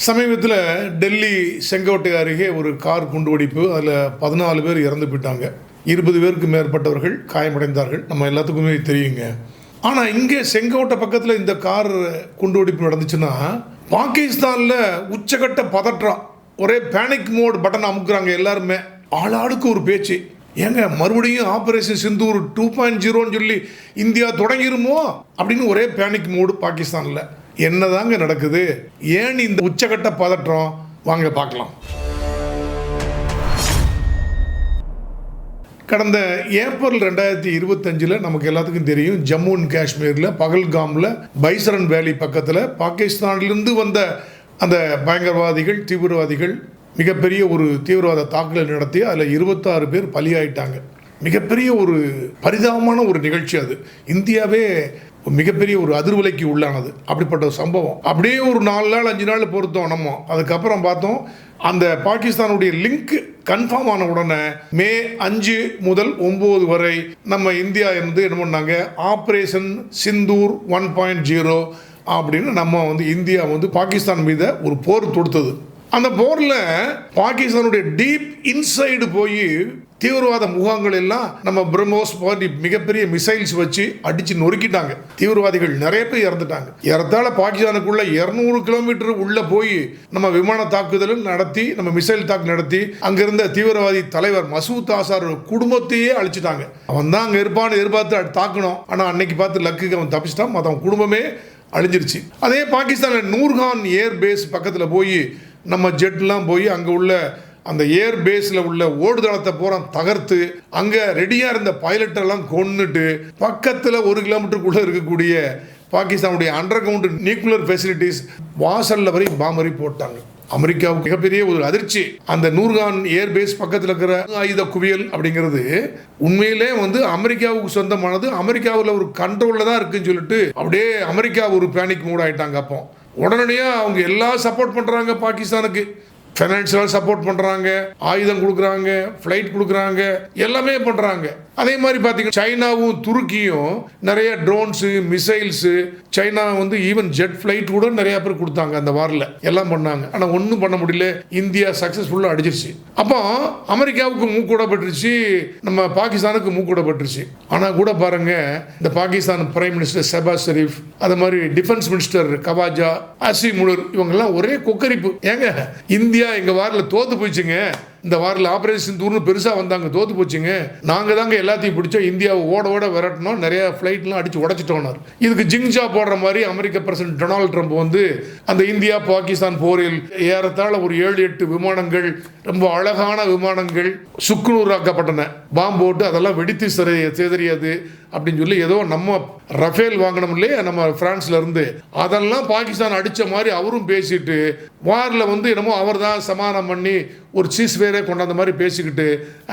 சமீபத்தில் டெல்லி செங்கோட்டை அருகே ஒரு கார் குண்டுவெடிப்பு. அதில் பதினாலு பேர் இறந்து போயிட்டாங்க. இருபது பேருக்கு மேற்பட்டவர்கள் காயமடைந்தார்கள். நம்ம எல்லாத்துக்குமே தெரியுங்க. ஆனால் இங்கே செங்கோட்டை பக்கத்தில் இந்த கார் குண்டுவெடிப்பு நடந்துச்சுன்னா பாகிஸ்தானில் உச்சகட்ட பதற்றம். ஒரே பேனிக் மோட் பட்டன் அமுக்குறாங்க எல்லாருமே. ஆளாளுக்கு ஒரு பேச்சு. ஏங்க மறுபடியும் ஆபரேஷன் சிந்தூர் டூ பாயிண்ட் ஜீரோன்னு சொல்லி இந்தியா தொடங்கிருமோ? அப்படின்னு ஒரே பேனிக் மோடு பாகிஸ்தானில். என்னதாங்க நடக்குது? ஏன் இந்த உச்சகட்ட பதற்றம்? வாங்க பார்க்கலாம். கடந்த ஏப்ரல் ரெண்டாயிரத்தி இருபத்தஞ்சில் நமக்கு எல்லாத்துக்கும் தெரியும் ஜம்மு அண்ட் காஷ்மீரில் பகல்காமில் பைசரன் வேலி பக்கத்தில் பாகிஸ்தானிலிருந்து வந்த அந்த பயங்கரவாதிகள் தீவிரவாதிகள் மிகப்பெரிய ஒரு தீவிரவாத தாக்குதலை நடத்தி அதில் இருபத்தாறு பேர் பலியாயிட்டாங்க. மிகப்பெரிய ஒரு பரிதாபமான ஒரு நிகழ்ச்சி அது. இந்தியாவே மிகப்பெரிய ஒரு அதிர்வலைக்கு உள்ளானது. அப்படிப்பட்ட ஒரு சம்பவம். அப்படியே ஒரு நாலு நாள் அஞ்சு நாள் பொறுத்தோம் நம்ம அதுக்கப்புறம் பார்த்தோம் அந்த பாகிஸ்தானுடைய லிங்க் கன்ஃபார்ம் ஆன உடனே மே அஞ்சு முதல் ஒம்பது வரை நம்ம இந்தியா இருந்து என்ன பண்ணாங்க? Operation Sindoor one point zero அப்படின்னு நம்ம வந்து இந்தியா வந்து பாகிஸ்தான் மீது ஒரு போர் தொடுத்தது. அந்த போரில் பாகிஸ்தானுடைய டீப் இன்சைடு போய் தீவிரவாத முகாம்கள் எல்லாம் நம்ம பிரம்மோஸ் மாதிரி மிகப்பெரிய மிசைல்ஸ் வச்சு அடிச்சு நொறுக்கிட்டாங்க. தீவிரவாதிகள் நிறைய பேர் இறந்துட்டாங்க. இறந்தால பாகிஸ்தானுக்குள்ள இருநூறு கிலோமீட்டர் உள்ள போய் நம்ம விமான தாக்குதலும் நடத்தி நம்ம மிசைல் தாக்கு நடத்தி அங்கிருந்த தீவிரவாதி தலைவர் மசூத் ஆசார் குடும்பத்தையே அழிச்சிட்டாங்க. அவன் தான் அங்கே இருப்பான்னு எதிர்பார்த்து தாக்கணும் ஆனால் அன்னைக்கு பார்த்து லக்குக்கு அவன் தப்பிச்சிட்டான். மற்ற குடும்பமே அழிஞ்சிருச்சு. அதே பாகிஸ்தானில் நூர்கான் ஏர் பேஸ் பக்கத்தில் போய் நம்ம ஜெட்லாம் போய் அங்கே உள்ள அந்த ஏர் பேஸில் உள்ள ஓடுதளத்தை பூரா தகர்த்து அங்கே ரெடியாக இருந்த பைலட்டெல்லாம் கொன்னுட்டு பக்கத்தில் ஒரு கிலோமீட்டருக்குள்ளே இருக்கக்கூடிய பாகிஸ்தானுடைய அண்டர் கிரவுண்ட் நியூக்ளியர் ஃபெசிலிட்டிஸ் வாசலில் வரை பாமரி போட்டாங்க. அமெரிக்காவுக்கு மிகப்பெரிய ஒரு அதிர்ச்சி. அந்த நூர்கான் ஏர் பேஸ் பக்கத்தில் இருக்கிற ஆயுத குவியல் அப்படிங்கிறது உண்மையிலே வந்து அமெரிக்காவுக்கு சொந்தமானது. அமெரிக்காவில் ஒரு கண்ட்ரோலில் தான் இருக்குன்னு சொல்லிட்டு அப்படியே அமெரிக்கா ஒரு பேனிக் மூட் ஆயிட்டாங்க அப்போ. உடனடியாக அவங்க எல்லாம் சப்போர்ட் பண்ணுறாங்க பாகிஸ்தானுக்கு. ஃபைனான்சியலாக சப்போர்ட் பண்ணுறாங்க ஆயுதம் கொடுக்குறாங்க ஃப்ளைட் கொடுக்குறாங்க எல்லாமே பண்ணுறாங்க அதே மாதிரி பார்த்தீங்கன்னா சைனாவும் துருக்கியும் நிறைய ட்ரோன்ஸு மிசைல்ஸு சைனா வந்து ஈவன் ஜெட் ஃப்ளைட் கூட நிறைய பேர் கொடுத்தாங்க அந்த வாரில் எல்லாம் பண்ணாங்க. ஆனால் ஒன்றும் பண்ண முடியல. இந்தியா சக்ஸஸ்ஃபுல்லாக அடிச்சிருச்சு. அப்போ அமெரிக்காவுக்கு மூக்கூடப்பட்டுருச்சு நம்ம பாகிஸ்தானுக்கு மூக்கூடப்பட்டுருச்சு. ஆனால் கூட பாருங்க இந்த பாகிஸ்தான் பிரைம் மினிஸ்டர் ஷெபாஸ் ஷெரீஃப் அது மாதிரி டிஃபென்ஸ் மினிஸ்டர் கவாஜா அசி முலர் இவங்கெல்லாம் ஒரே கொக்கரிப்பு. ஏங்க இந்தியா எங்கள் வாரில் தோத்து போச்சுங்க இந்த வாரில் ஆபரேஷன் தூர்னு பெருசாக வந்தாங்க தோத்து போச்சுங்க. நாங்கள் தாங்க எல்லாத்தையும் பிடிச்சோம். இந்தியாவை ஓட ஓட விரட்டணும். நிறைய ஃப்ளைட்லாம் அடித்து உடச்சிட்டோனார் இதுக்கு ஜிங்ஜா போடுற மாதிரி அமெரிக்க பிரசிடென்ட் டொனால்ட் ட்ரம்ப் வந்து அந்த இந்தியா பாகிஸ்தான் போரில் ஏறத்தாழ ஒரு ஏழு எட்டு விமானங்கள் ரொம்ப அழகான விமானங்கள் சுக்குநூறாக்கப்பட்டன. பாம்பு போட்டு அதெல்லாம் வெடித்து சிறை அப்படின்னு சொல்லி ஏதோ நம்ம ரஃபேல் வாங்கணும் இல்லையா? நம்ம பிரான்ஸ்ல இருந்து. அதெல்லாம் பாகிஸ்தான் அடிச்ச மாதிரி அவரும் பேசிட்டு வாரில் வந்து என்னமோ அவர் தான் சமாதானம் பண்ணி ஒரு சீஸ் வேரே கொண்டாந்த மாதிரி பேசிக்கிட்டு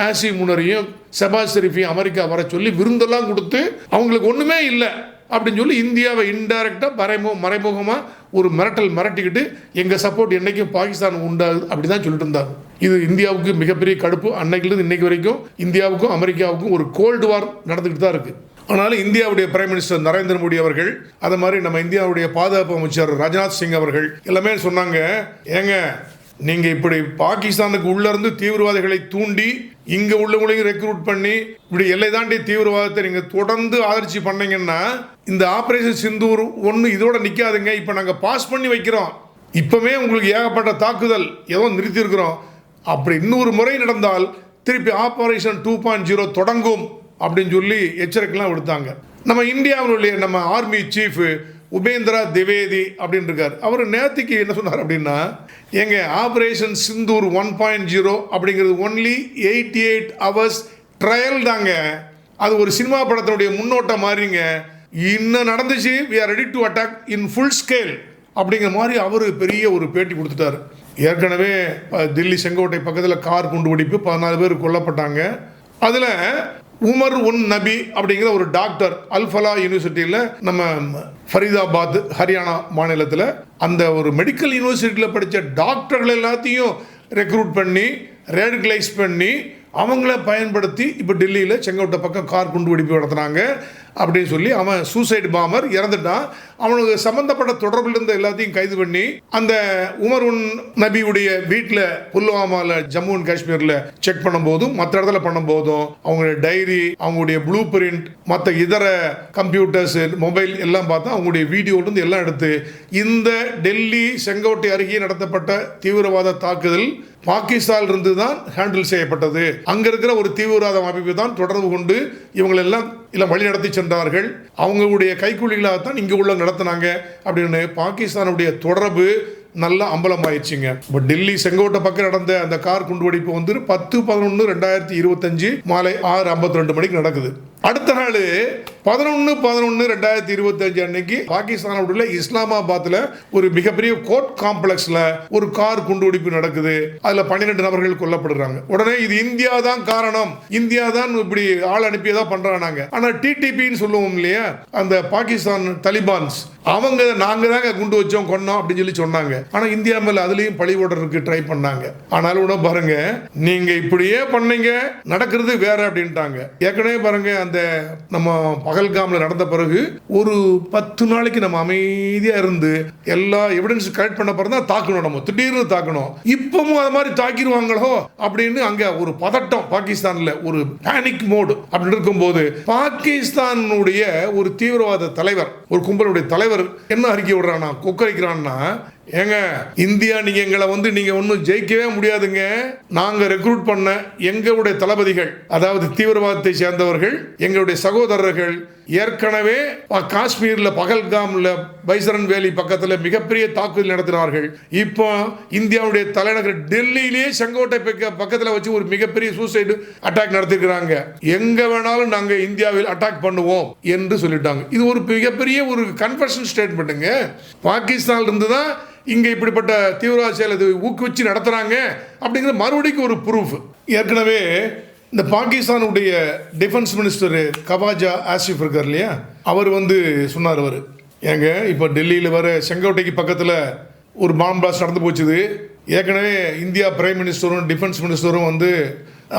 ஆசி முனரையும் செபாஸ் ஷெரீஃபையும் அமெரிக்கா வர சொல்லி விருந்தெல்லாம் கொடுத்து அவங்களுக்கு ஒன்றுமே இல்லை அப்படின்னு சொல்லி இந்தியாவை இன்டைரக்டாக மறைமு மறைமுகமாக ஒரு மிரட்டல் மிரட்டிக்கிட்டு எங்கள் சப்போர்ட் என்றைக்கும் பாகிஸ்தான் உண்டாது அப்படி தான் சொல்லிட்டு இருந்தாங்க. இது இந்தியாவுக்கு மிகப்பெரிய கடுப்பு. அன்னைக்கிலிருந்து இன்னைக்கு வரைக்கும் இந்தியாவுக்கும் அமெரிக்காவுக்கும் ஒரு கோல்டு வார் நடந்துக்கிட்டு தான் இருக்குது ஆனாலும் இந்தியாவுடைய பிரைம் மினிஸ்டர் நரேந்திர மோடி அவர்கள் அது மாதிரி நம்ம இந்தியாவுடைய பாதுகாப்பு அமைச்சர் ராஜ்நாத் சிங் அவர்கள் எல்லாமே சொன்னாங்க ஏங்க நீங்கள் இப்படி பாகிஸ்தானுக்கு உள்ளேருந்து தீவிரவாதிகளை தூண்டி இங்கே உள்ளவங்களையும் ரெக்ரூட் பண்ணி இப்படி எல்லை தாண்டி தீவிரவாதத்தை நீங்கள் தொடர்ந்து ஆதரிச்சு பண்ணீங்கன்னா இந்த ஆப்ரேஷன் சிந்தூர் ஒன்று இதோட நிற்காதுங்க இப்போ நாங்கள் பாஸ் பண்ணி வைக்கிறோம். இப்போவே உங்களுக்கு ஏகப்பட்ட தாக்குதல் ஏதோ நிறுத்தியிருக்கிறோம். அப்படி இன்னொரு முறை நடந்தால் திருப்பி ஆப்ரேஷன் டூ பாயிண்ட் ஜீரோ தொடங்கும். அப்படின்னு சொல்லி எச்சரிக்கைலாம் விடுத்தாங்க. நம்ம இந்தியாவினுடைய நம்ம ஆர்மி சீஃப் உபேந்திரா திவேதி அப்படின்னு இருக்கார். அவர் நேற்றுக்கு என்ன சொன்னார் அப்படின்னா எங்க operation Sindoor one point zero அப்படிங்கிறது only eighty eight hours trial தாங்க. அது ஒரு சினிமா படத்தினுடைய முன்னோட்டம் மாதிரிங்க இன்னும் நடந்துச்சு. We are ready to attack in full scale அப்படிங்கிற மாதிரி அவர் பெரிய ஒரு பேட்டி கொடுத்துட்டாரு. ஏற்கனவே தில்லி செங்கோட்டை பக்கத்தில் கார் குண்டு வெடிப்பு பதினாலு பேர் கொல்லப்பட்டாங்க. அதில் உமர் உன் நபி அப்படிங்கிற ஒரு டாக்டர் அல்ஃபலா யூனிவர்சிட்டியில் நம்ம ஃபரிதாபாத் ஹரியானா மாநிலத்தில் அந்த ஒரு மெடிக்கல் யூனிவர்சிட்டியில் படித்த டாக்டர்கள் எல்லாத்தையும் ரெக்ரூட் பண்ணி ரேடிகலைஸ் பண்ணி அவங்கள பயன்படுத்தி இப்போ டெல்லியில் செங்கோட்டை பக்கம் கார் குண்டு வெடிப்பு நடத்துனாங்க. அப்படின்னு சொல்லி அவன் சூசைடு பாமர் இறந்துட்டான். அவனுக்கு சம்மந்தப்பட்ட தொடர்பில் இருந்த எல்லாத்தையும் கைது பண்ணி அந்த உமர் உன் நபியுடைய வீட்டில் புல்வாமாவில் ஜம்மு அண்ட் காஷ்மீரில் செக் பண்ணும்போதும் மற்ற இடத்துல பண்ணும்போதும் அவங்களுடைய டைரி அவங்களுடைய ப்ளூ பிரிண்ட் மற்ற இதர கம்ப்யூட்டர்ஸ் மொபைல் எல்லாம் பார்த்தா அவங்களுடைய வீடியோலேருந்து எல்லாம் எடுத்து இந்த டெல்லி செங்கோட்டை அருகே நடத்தப்பட்ட தீவிரவாத தாக்குதல் பாகிஸ்தான் இருந்து தான் ஹேண்டில் செய்யப்பட்டது. அங்கே இருக்கிற ஒரு தீவிரவாத அமைப்பு தான் தொடர்பு கொண்டு இவங்களெல்லாம் இல்லை வழி நடத்தி சென்றார்கள். அவங்களுடைய கைக்கூலிகளாகத்தான் இங்கே உள்ள நடத்தினாங்க அப்படின்னு பாகிஸ்தானுடைய தொடர்பு நல்லா அம்பலமாயிடுச்சுங்க. இப்போ டெல்லி செங்கோட்டை பக்கம் நடந்த அந்த கார் குண்டுவெடிப்பு வந்து பத்து பதினொன்று ரெண்டாயிரத்தி இருபத்தஞ்சு மாலை ஆறு ஐம்பத்தி ரெண்டு மணிக்கு நடக்குது. அடுத்த நாள் பதினொன்று பதினொன்று ரெண்டாயிரத்தி இருபத்தஞ்சு அன்னைக்கு பாகிஸ்தானோட உள்ள இஸ்லாமாபாத்தில் ஒரு மிகப்பெரிய கோர்ட் காம்ப்ளெக்ஸில் ஒரு கார் குண்டுவெடிப்பு நடக்குது. அதில் பன்னிரெண்டு நபர்கள் கொல்லப்படுறாங்க. உடனே இது இந்தியா தான் காரணம். இந்தியா தான் இப்படி ஆள் அனுப்பியதா பண்ணுறாங்க ஆனால் டிடிபின்னு சொல்லுவோம் இல்லையா? அந்த பாகிஸ்தான் தலிபான்ஸ் அவங்க நாங்கள் தாங்க குண்டு வச்சோம் கொன்னோம் அப்படின்னு சொல்லி சொன்னாங்க. ஆனால் இந்தியா மேலே அதுலேயும் பழி போடுறதுக்கு ட்ரை பண்ணாங்க. ஆனாலும் கூட பாருங்க நீங்கள் இப்படியே பண்ணீங்க நடக்கிறது வேற அப்படின்ட்டாங்க. ஏற்கனவே பாருங்க அந்த நம்ம பகல்காமில் நடந்த பிறகு ஒரு பத்து நாளைக்கு நம்ம அமைதியாக இருந்து எல்லா எவிடன்ஸ் கலெக்ட் பண்ண பிறகு தான் தாக்கணும் நம்ம. திடீர்னு தாக்கணும். இப்பவும் அது மாதிரி தாக்கிடுவாங்களோ அப்படின்னு அங்கே ஒரு பதட்டம் பாகிஸ்தானில் ஒரு பேனிக் மோடு அப்படின்னு இருக்கும்போது பாகிஸ்தானுடைய ஒரு தீவிரவாத தலைவர் ஒரு கும்பலுடைய தலைவர் என்ன அறிக்கை விடுறானா கொக்கரிக்கிறான்னா ஏங்க இந்தியா நீங்க எங்களை வந்து நீங்க ஒன்றும் ஜெயிக்கவே முடியாதுங்க. நாங்க ரெக்ரூட் பண்ண எங்களுடைய தளபதிகள் அதாவது தீவிரவாதத்தை சேர்ந்தவர்கள் எங்களுடைய சகோதரர்கள் ஏற்கனவே காஷ்மீரில் பகல்காமில் பைசரன் வேலி பக்கத்தில் மிகப்பெரிய தாக்குதல் நடத்தினார்கள். இப்போ இந்தியாவுடைய தலைநகர் டெல்லியிலேயே செங்கோட்டை பக்க- வச்சு ஒரு மிகப்பெரிய சூசைடு அட்டாக் நடத்திருக்கிறாங்க. எங்க வேணாலும் நாங்கள் இந்தியாவில் அட்டாக் பண்ணுவோம் என்று சொல்லிட்டாங்க. இது ஒரு மிகப்பெரிய ஒரு கன்ஃபர்ஷன் ஸ்டேட்மெண்ட்டுங்க பாகிஸ்தான்ல இருந்து தான் இங்கே இப்படிப்பட்ட தீவிரவாத செயல் இது ஊக்குவிச்சு நடத்துறாங்க அப்படிங்கிற மறுபடிக்கு ஒரு ப்ரூஃப் ஏற்கனவே இந்த பாகிஸ்தானுடைய டிஃபென்ஸ் மினிஸ்டர் கவாஜா ஆசிஃப் இருக்கார் இல்லையா? அவர் வந்து சொன்னார் அவர். ஏங்க இப்போ டெல்லியில் வர செங்கோட்டைக்கு பக்கத்தில் ஒரு பாம் பிளாஸ்ட் நடந்து போச்சுது. ஏற்கனவே இந்தியா பிரைம் மினிஸ்டரும் டிஃபென்ஸ் மினிஸ்டரும் வந்து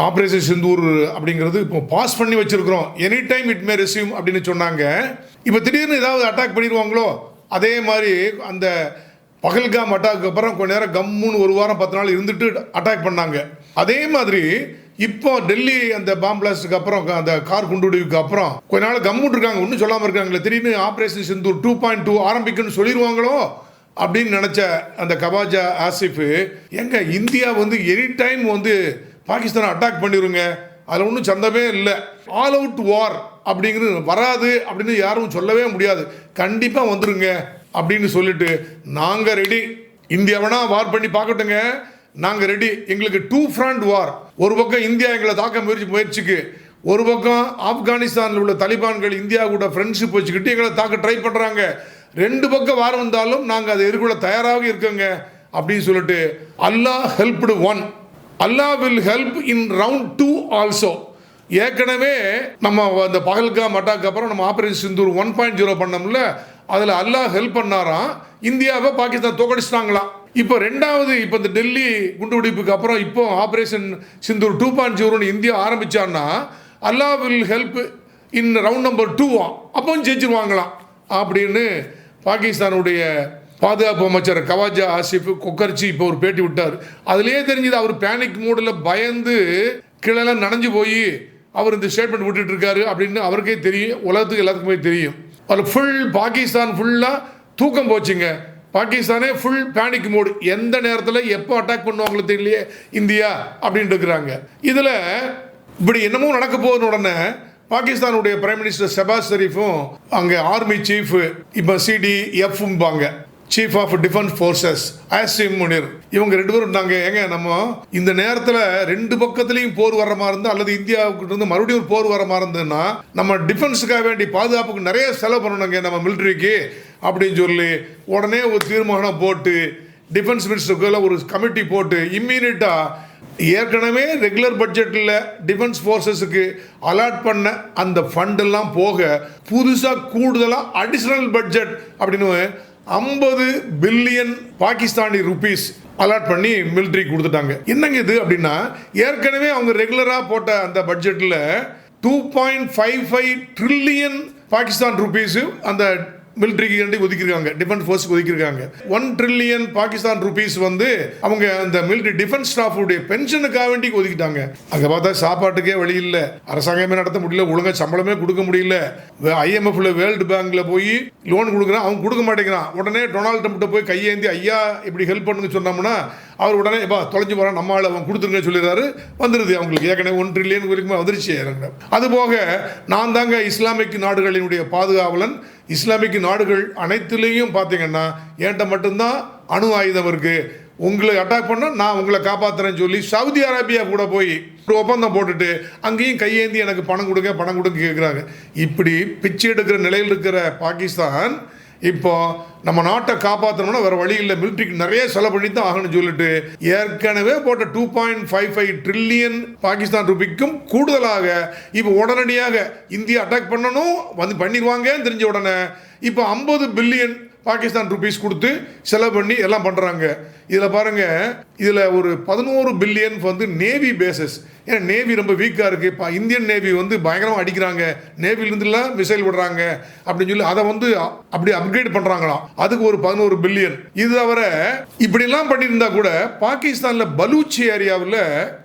ஆப்ரேஷன் சிந்தூர் அப்படிங்கிறது இப்போ பாஸ் பண்ணி வச்சிருக்கிறோம். Any time it may receive அப்படின்னு சொன்னாங்க. இப்போ திடீர்னு ஏதாவது அட்டாக் பண்ணிடுவாங்களோ? அதே மாதிரி அந்த பகல்காம் அட்டாக்கு அப்புறம் கொஞ்ச நேரம் கம்முன்னு ஒரு வாரம் பத்து நாள் இருந்துட்டு அட்டாக் பண்ணாங்க. அதே மாதிரி இப்போ டெல்லி அந்த பாம் பிளாஸ்டுக்கு அப்புறம் அந்த கார் குண்டுவெடிப்புக்கு அப்புறம் கொஞ்ச நாள் கம்முட்டு இருக்காங்க ஒன்றும் சொல்லாமல் இருக்காங்களே. திடீர்னு operation Sindoor two point two ஆரம்பிக்குன்னு சொல்லிடுவாங்களோ அப்படின்னு நினச்ச அந்த கபாஜா ஆசிஃபு எங்க இந்தியா வந்து எனி டைம் வந்து பாகிஸ்தானை அட்டாக் பண்ணிடுங்க அதில் ஒன்றும் சந்தமே இல்லை. ஆல் அவுட் வார் அப்படிங்கிறது வராது அப்படின்னு யாரும் சொல்லவே முடியாது. கண்டிப்பாக வந்துருங்க அப்படின்னு சொல்லிட்டு நாங்கள் ரெடி இந்தியா வேணால் வார் பண்ணி பார்க்கட்டுங்க. நாங்கள் ரெடி எங்களுக்கு டூ ஃப்ரண்ட் வார் ஒரு பக்கம் இந்தியா எங்களை தாக்க முயற்சி முயற்சிக்கு ஒரு பக்கம் ஆப்கானிஸ்தானில் உள்ள தலிபான்கள் இந்தியா கூட ஃப்ரெண்ட்ஷிப் வச்சுக்கிட்டு எங்களை தாக்க ட்ரை பண்ணுறாங்க ரெண்டு பக்கம் வாரம் வந்தாலும் நாங்கள் அதை எதிர்கொள்ள தயாராக இருக்கோங்க அப்படின்னு சொல்லிட்டு Allah helped one Allah will help in round two also ஏற்கனவே நம்ம அந்த பகல்கா மட்டாக்கு அப்புறம் நம்ம operation Sindoor one point zero பண்ணோம்ல அதில் அல்லாஹ் ஹெல்ப் பண்ணாராம். இந்தியாவை பாகிஸ்தான் தோக்கடிச்சிட்டாங்களாம். இப்போ ரெண்டாவது இப்போ இந்த டெல்லி குண்டுவெடிப்புக்கு அப்புறம் இப்போ ஆப்ரேஷன் சிந்தூர் டூ பாயிண்ட் ஜீரோன்னு India ஆரம்பிச்சான்னா Allah will help in round number டூவா அப்பவும் ஜெயிச்சிருவாங்களாம் அப்படின்னு பாகிஸ்தானுடைய பாதுகாப்பு அமைச்சர் கவாஜா ஆசிஃப் கொக்கர்ச்சி இப்போ ஒரு பேட்டி விட்டார். அதுலேயே தெரிஞ்சது அவர் பேனிக் மூடில் பயந்து கீழெல்லாம் நனைஞ்சு போய் அவர் இந்த ஸ்டேட்மெண்ட் விட்டுட்டு இருக்காரு அப்படின்னு அவருக்கே தெரியும். உலகத்துக்கு எல்லாத்துக்குமே தெரியும். அதில் ஃபுல் பாகிஸ்தான் ஃபுல்லாக தூக்கம் போச்சுங்க. பாகிஸ்தானே ஃபுல் பேனிக் மோடு எந்த நேரத்தில் எப்போ அட்டாக் பண்ணுவாங்களோ தெரியலையே இந்தியா அப்படின்ட்டு இருக்கிறாங்க. இதில் இப்படி என்னமோ நடக்க போகுது உடனே பாகிஸ்தானுடைய பிரைம் மினிஸ்டர் ஷபாஸ் ஷெரீஃபும் அங்கே ஆர்மி சீஃப் இப்போ CD சிடிஎஃப்ம்பாங்க chief of defence forces Asim Munir இவங்க ரெண்டு பேரும் இருந்தாங்க. ஏங்க நம்ம இந்த நேரத்தில் ரெண்டு பக்கத்துலையும் போர் வர மாதிரி இருந்தால் அல்லது இந்தியாவுக்கு இருந்து மறுபடியும் ஒரு போர் வர மாதிரி இருந்ததுன்னா நம்ம டிஃபென்ஸுக்காக வேண்டி பாதுகாப்புக்கு நிறைய செலவு பண்ணணுங்க நம்ம மிலிட்ரிக்கு அப்படின்னு சொல்லி உடனே ஒரு தீர்மானம் போட்டு டிஃபென்ஸ் மினிஸ்டருக்குள்ள ஒரு கமிட்டி போட்டு இம்மீடியட்டாக ஏற்கனவே ரெகுலர் பட்ஜெட்டில் டிஃபென்ஸ் ஃபோர்ஸஸுக்கு அலாட் பண்ண அந்த ஃபண்டெல்லாம் போக புதுசாக கூடுதலாக அடிஷ்னல் பட்ஜெட் அப்படின்னு ஐம்பது பில்லியன் பாகிஸ்தானி ருபீஸ் அலாட் பண்ணி மிலிட்ரி கொடுத்துட்டாங்க. என்னங்க இது அப்படின்னா ஏற்கனவே அவங்க ரெகுலராக போட்ட அந்த பட்ஜெட்டில் two point five five trillion Pakistan rupees அந்த மிலிட்ரிக்கு வேண்டி ஒதுக்கியிருக்காங்க டிஃபென்ஸ் ஃபோர்ஸ் ஒதுக்கியிருக்காங்க. ஒன் ட்ரில்லியன் பாகிஸ்தான் ருபீஸ் வந்து அவங்க அந்த மிலிட்ரி டிஃபென்ஸ் ஸ்டாஃபுடைய பென்ஷனுக்காக வேண்டி ஒதுக்கிட்டாங்க. அங்கே பார்த்தா சாப்பாட்டுக்கே வழி இல்லை. அரசாங்கமே நடத்த முடியல. ஒழுங்காக சம்பளமே கொடுக்க முடியல. ஐஎம்எஃப்ல வேர்ல்டு பேங்க்ல போய் லோன் கொடுக்குறான். அவன் கொடுக்க மாட்டேங்கிறான். உடனே டொனால்டு ட்ரம்ப்ட்ட போய் கையேந்தி ஐயா இப்படி ஹெல்ப் பண்ணுங்க சொன்னோம்னா அவர் உடனே இப்போ தொலைஞ்சு போகிறான் நம்ம ஆள் அவன் கொடுத்துருங்க சொல்லிடுறாரு. வந்துடுது அவங்களுக்கு ஏற்கனவே ஒன் ட்ரில்லியன் வரைக்கும் வந்துருச்சு எனக்கு அதுபோக நான் தாங்க இஸ்லாமிக் நாடுகளினுடைய பாதுகாவலன். இஸ்லாமிக் நாடுகள் அனைத்துலேயும் பார்த்தீங்கன்னா என்கிட்ட மட்டும்தான் அணு ஆயுதம் இருக்குது உங்களை அட்டாக் பண்ணால் நான் உங்களை காப்பாற்றுறேன்னு சொல்லி சவுதி அரேபியா கூட போய் ஒரு ஒப்பந்தம் போட்டுட்டு அங்கேயும் கையேந்தி எனக்கு பணம் கொடுங்க பணம் கொடுங்க கேட்குறாங்க இப்படி பிச்சை எடுக்கிற நிலையில் இருக்கிற பாகிஸ்தான் இப்போ நம்ம நாட்டை காப்பாற்றணும்னா வேறு வழி இல்லை. மிலிட்ரிக்கு நிறைய செலவு பண்ணி தான் ஆகணும்னு சொல்லிட்டு ஏற்கனவே போட்ட two point five five trillion Pakistan ரூபிக்கும் கூடுதலாக இப்போ உடனடியாக இந்தியா அட்டாக் பண்ணணும். வந்து பண்ணிடுவாங்கன்னு தெரிஞ்ச உடனே இப்போ ஐம்பது பில்லியன் பாகிஸ்தான் ருபீஸ் கொடுத்து செலவு பண்ணி எல்லாம் பண்ணுறாங்க இதில் பாருங்கள் இதில் ஒரு பதினோரு பில்லியன் வந்து நேவி பேசஸ் ஏன்னா நேவி ரொம்ப வீக்காக இருக்குது இப்போ இந்தியன் நேவி வந்து பயங்கரமாக அடிக்கிறாங்க. நேவிலிருந்துலாம் மிசைல் விடுறாங்க அப்படின்னு சொல்லி அதை வந்து அ- அப்படி அப்கிரேட் பண்ணுறாங்களாம் அதுக்கு ஒரு பதினோரு பில்லியன் இது தவிர இப்படிலாம் பண்ணியிருந்தா கூட பாகிஸ்தானில் பலூச்சி ஏரியாவில்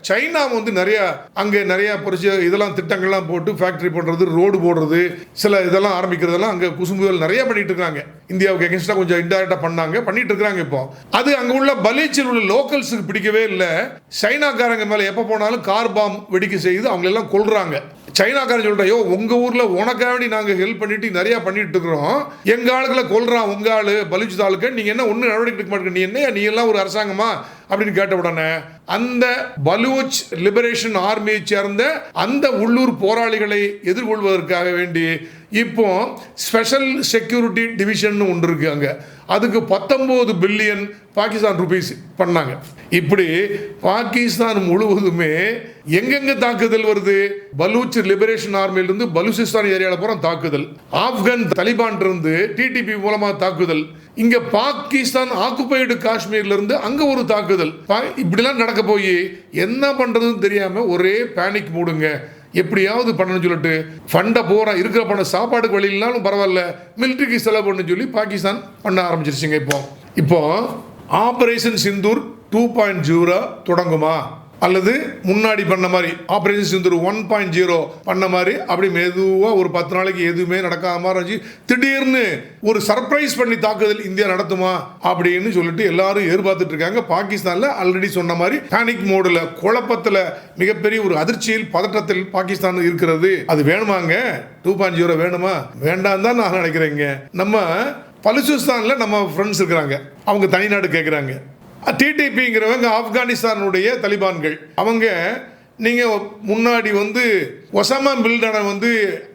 சைனா வந்து நிறையா அங்கே நிறையா பொறிச்சு இதெல்லாம் திட்டங்கள்லாம் போட்டு ஃபேக்ட்ரி போடுறது ரோடு போடுறது சில இதெல்லாம் ஆரம்பிக்கிறதெல்லாம் அங்கே குசும்புகள் நிறையா பண்ணிகிட்டு இருக்காங்க. இந்தியாவுக்கு எகென்ஸ்டாக கொஞ்சம் இன்டைரக்டாக பண்ணாங்க. பண்ணிட்டு இருக்காங்க இப்போ. அது அங்கே உள்ள பலீச்சில் உள்ள லோக்கல்ஸுக்கு பிடிக்கவே இல்லை. சைனாக்காரங்க மேலே எப்போ போனாலும் கார் பாம் வெடிக்க செய்து அவங்களெல்லாம் கொள்றாங்க சைனாக்காரன் சொல்றா யோ உங்க ஊர்ல வேண்டி ஹெல்ப் பண்ணிட்டு நிறையா பண்ணிட்டு இருக்கிறோம். எங்கள் ஆளுகளை கொள்றான் உங்கள் ஆள். பலிச்சு தாளுக்கு நீங்கள் என்ன ஒன்றும் நடவடிக்கை எடுக்க மாட்டேங்க? நீ என்ன நீ எல்லாம் ஒரு அரசாங்கமா? அப்படின்னு கேட்ட உடனே அந்த பலூச் லிபரேஷன் ஆர்மியை சேர்ந்த அந்த உள்ளூர் போராளிகளை எதிர்கொள்வதற்காக வேண்டி இப்போ ஸ்பெஷல் செக்யூரிட்டி டிவிஷன் ஒன்று இருக்கு அங்கே. அதுக்கு பத்தொன்பது பில்லியன் பாகிஸ்தான் ருபீஸ் பண்ணாங்க. இப்படி பாகிஸ்தான் முழுவதுமே எங்கெங்க தாக்குதல் வருது? பலூச் லிபரேஷன் ஆர்மியிலிருந்து பலூச்சிஸ்தான் ஏரியாவில் பூரா தாக்குதல். ஆப்கான் தலிபான் இருந்து டிடிபி மூலமா தாக்குதல். இங்க பாகிஸ்தான் ஆக்குபைடு காஷ்மீர்ல இருந்து அங்க ஒரு தாக்குதல். பா- இப்படிலாம் நடக்க போய் என்ன பண்றதுன்னு தெரியாம ஒரே பேனிக் மூடுங்க. எப்படியாவது பண்ணணும்னு சொல்லிட்டு ஃபண்டை போகிறோம் இருக்கிற பணம் சாப்பாடுக்கு வழி இல்லைனாலும் பரவாயில்ல மிலிட்ரிக்கு செலவு பண்ணு சொல்லி பாகிஸ்தான் பண்ண ஆரம்பிச்சிருச்சுங்க இப்போ. இப்போ operation Sindoor two point zero தொடங்குமா? அல்லது முன்னாடி பண்ண மாதிரி operation Sindoor one point zero பண்ண மாதிரி அப்படி மெதுவாக ஒரு பத்து நாளைக்கு எதுவுமே நடக்காம இருந்துச்சு. திடீர்னு ஒரு சர்ப்ரைஸ் பண்ணி தாக்குதல் இந்தியா நடத்துமா அப்படின்னு சொல்லிட்டு எல்லாரும் எதிர்பார்த்துட்டு இருக்காங்க. பாகிஸ்தானில் ஆல்ரெடி சொன்ன மாதிரி பேனிக் மோடில் குழப்பத்தில் மிகப்பெரிய ஒரு அதிர்ச்சியில் பதட்டத்தில் பாகிஸ்தான் இருக்கிறது. அது வேணுமாங்க? டூ பாயிண்ட் ஜீரோ வேணுமா? வேண்டாம் தான் நான் நினைக்கிறேங்க. நம்ம பலுசிஸ்தானில் நம்ம ஃப்ரெண்ட்ஸ் இருக்கிறாங்க. அவங்க தனிநாடு கேட்குறாங்க டிடிபிங்கிறவங்க ஆப்கானிஸ்தானுடைய தலிபான்கள். அவங்க நீங்கள் முன்னாடி வந்து ஒசாமா பில்டனை வந்து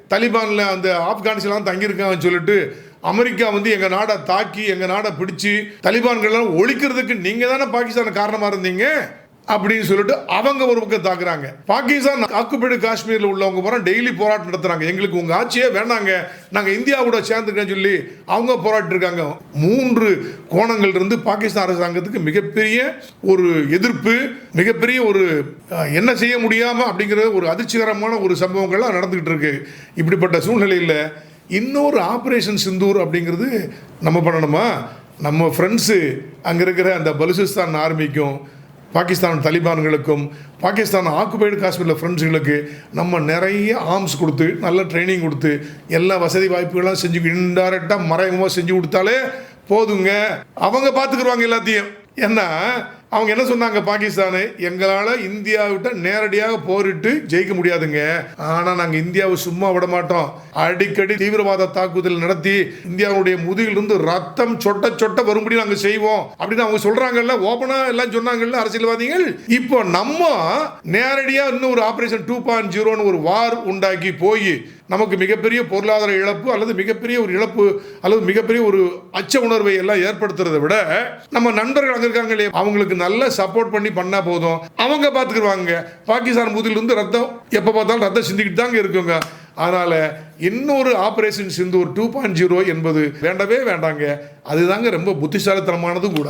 தலிபானில் அந்த ஆப்கானிஸ்தான் தங்கியிருக்காங்கன்னு சொல்லிட்டு அமெரிக்கா வந்து எங்கள் நாடை தாக்கி எங்கள் நாடை பிடிச்சி தலிபான்கள்லாம் ஒழிக்கிறதுக்கு நீங்கள் தானே பாகிஸ்தான் காரணமாக இருந்தீங்க? அப்படின்னு சொல்லிட்டு அவங்க ஒரு பக்கம் தாக்குறாங்க. பாகிஸ்தான் ஆக்குபைடு காஷ்மீரில் உள்ளவங்க பூரா டெய்லி போராட்டம் நடத்துறாங்க. எங்களுக்கு உங்கள் ஆட்சியே வேணாங்க. நாங்கள் இந்தியாவோட சேர்ந்துக்கிறேன்னு சொல்லி அவங்க போராட்டம் இருக்காங்க மூன்று கோணங்கள் இருந்து பாகிஸ்தான் அரசாங்கத்துக்கு மிகப்பெரிய ஒரு எதிர்ப்பு மிகப்பெரிய ஒரு என்ன செய்ய முடியாமல் அப்படிங்கிற ஒரு அதிர்ச்சிகரமான ஒரு சம்பவங்கள்லாம் நடந்துகிட்டு இருக்கு இப்படிப்பட்ட சூழ்நிலையில் இன்னொரு ஆப்ரேஷன் சிந்தூர் அப்படிங்கிறது நம்ம பண்ணணுமா? நம்ம ஃப்ரெண்ட்ஸு அங்கே இருக்கிற அந்த பலுசிஸ்தான் ஆர்மிக்கும் பாகிஸ்தான் தலிபான்களுக்கும் பாகிஸ்தான் ஆக்குபைடு காஷ்மீரில் ஃப்ரெண்ட்ஸுகளுக்கு நம்ம நிறைய ஆர்ம்ஸ் கொடுத்து நல்ல ட்ரைனிங் கொடுத்து எல்லா வசதி வாய்ப்புகள்லாம் செஞ்சு இன்டைரக்டாக மறைமுகமாக செஞ்சு கொடுத்தாலே போதுங்க. அவங்க பார்த்துக்குருவாங்க எல்லாத்தையும். ஏன்னா அவங்க என்ன சொன்னாங்க பாகிஸ்தானு? எங்களால் இந்தியாவிட்ட நேரடியாக போரிட்டு ஜெயிக்க முடியாதுங்க. ஆனால் நாங்கள் இந்தியாவை சும்மா விட மாட்டோம். அடிக்கடி தீவிரவாத தாக்குதல் நடத்தி இந்தியாவுடைய முதுகிலிருந்து ரத்தம் சொட்ட சொட்ட வரும்படி நாங்கள் செய்வோம். அப்படின்னு அவங்க சொல்கிறாங்கல்ல ஓப்பனாக எல்லாம் சொன்னாங்கல்ல அரசியல்வாதிகள்? இப்போ நம்ம நேரடியாக இன்னும் ஒரு ஆப்ரேஷன் டூ பாயிண்ட் ஜீரோன்னு ஒரு வார் உண்டாக்கி போய் நமக்கு மிகப்பெரிய பொருளாதார இழப்பு அல்லது மிகப்பெரிய ஒரு இழப்பு அல்லது மிகப்பெரிய ஒரு அச்ச உணர்வை எல்லாம் ஏற்படுத்துறதை விட நம்ம நண்பர்கள் அங்கே இருக்காங்களே அவங்களுக்கு நல்ல சப்போர்ட் பண்ணி பண்ணால் போதும். அவங்க பார்த்துக்குருவாங்க பாகிஸ்தான் முதுகிலிருந்து ரத்தம் எப்போ பார்த்தாலும் ரத்தம் சிந்திக்கிட்டு தாங்க இருக்குங்க. அதனால் இன்னொரு ஆப்ரேஷன் சிந்து ஒரு டூ பாயிண்ட் ஜீரோ என்பது வேண்டவே வேண்டாங்க. அதுதாங்க ரொம்ப புத்திசாலித்தனமானதும் கூட.